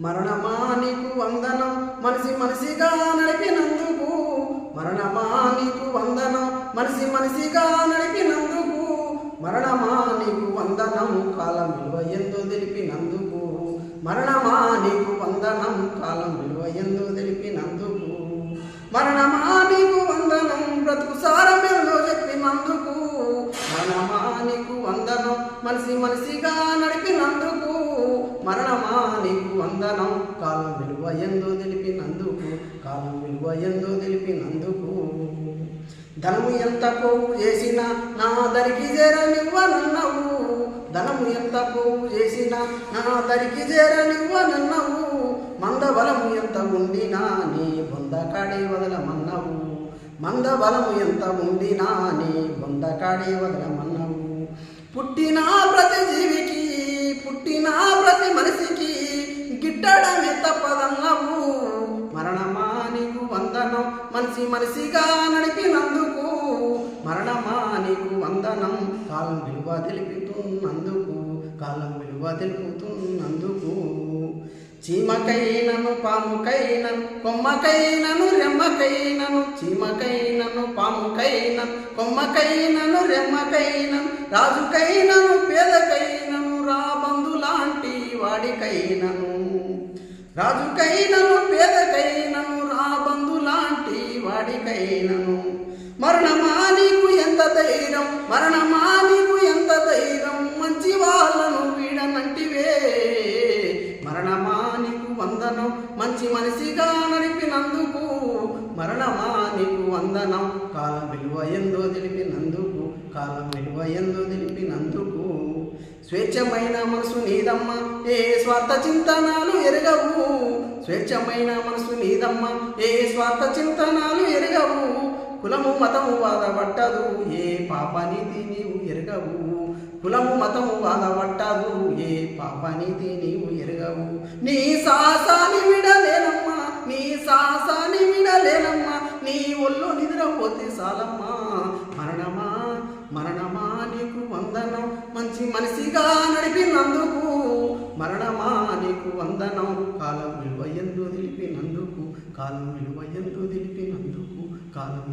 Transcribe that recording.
మరణమా నీకు వందనం మనిషి మనిషిగా నడిపినందుకు. మరణమా నీకు వందనం మనిషి మనిషిగా నడిపినందుకు. మరణమా నీకు వందనం కాలం విలువ ఎందు తెలిపినందుకు. మరణమా నీకు వందనం కాలం విలువ ఎందు తెలిపినందుకు. మరణమా నీకు వందనం బ్రతుకు సారమేదో చెప్పినందుకు. మరణమా నీకు వందనం మనిషి మనిషిగా నడిపినందుకు. మరణమా వందనం కాలం విలువ ఎందో తెలిపినందుకు కాలం విలువ ఎందో తెలిపినందుకు ధనము ఎంత పోవు చేసినా నా దరికి చేరనివ్వనన్నావు. ధనము ఎంత పోవు చేసినా నా దరికి చేరనివ్వనన్నావు. మందబలము ఎంత ఉండినా నీ బొంద కాడే వదలమన్నావు. మంద బలము ఎంత ఉండినా నీ బొంద కాడే వదలమన్నావు. పుట్టిన ప్రతి జీవికి పుట్టిన ప్రతి మనిషి మనిషి మనిషిగా నడిపినందుకు మరణమా నీకు వందనం. కాలం విలువ తెలుపుతున్నందుకు కాలం విలువ తెలుపుతున్నందుకు. చీమకైనను పాముకైనను కొమ్మకైనను రెమ్మకైనను చీమకైనను పాముకైనను కొమ్మకైనను రెమ్మకైనను రాజుకైనను పేదకైనను రాబందులాంటి వాడికైనను. రాజుకైనను పేదకైనను వాడికైనను మరణమా నీకు ఎంత ధైర్యం? మరణమా నీకు ఎంత ధైర్యం? మంచి వాళ్ళను వీడనంటివే. మరణమా నీకు వందనం? మంచి మనిషిగా నడిపినందుకు. మరణమా నీకు వందనం? కాలం విలువ ఎందో తెలిపినందుకు. కాలం విలువ ఎందు తెలిపినందుకు స్వేచ్ఛమైన మనసు నీదమ్మ ఏ స్వార్థ చింతనాలు ఎరగవు. స్వేచ్ఛమైన మనసు నీదమ్మ ఏ స్వార్థ చింతనాలు ఎరగవు. కులము మతము బాధపట్టదు ఏ పాపనీతి నీవు ఎరగవు. కులము మతము బాధపట్టదు ఏ పాపనీతి నీవు ఎరగవు. నీ సాసాని విడలేనమ్మా నీ సాసాని మంచి మనిషిగా నడిపినందుకు మరణమా నీకు వందనం కాలం విలువ ఎందు దిలిపినందుకు కాలం విలువ ఎందు దిలిపినందుకు కాలం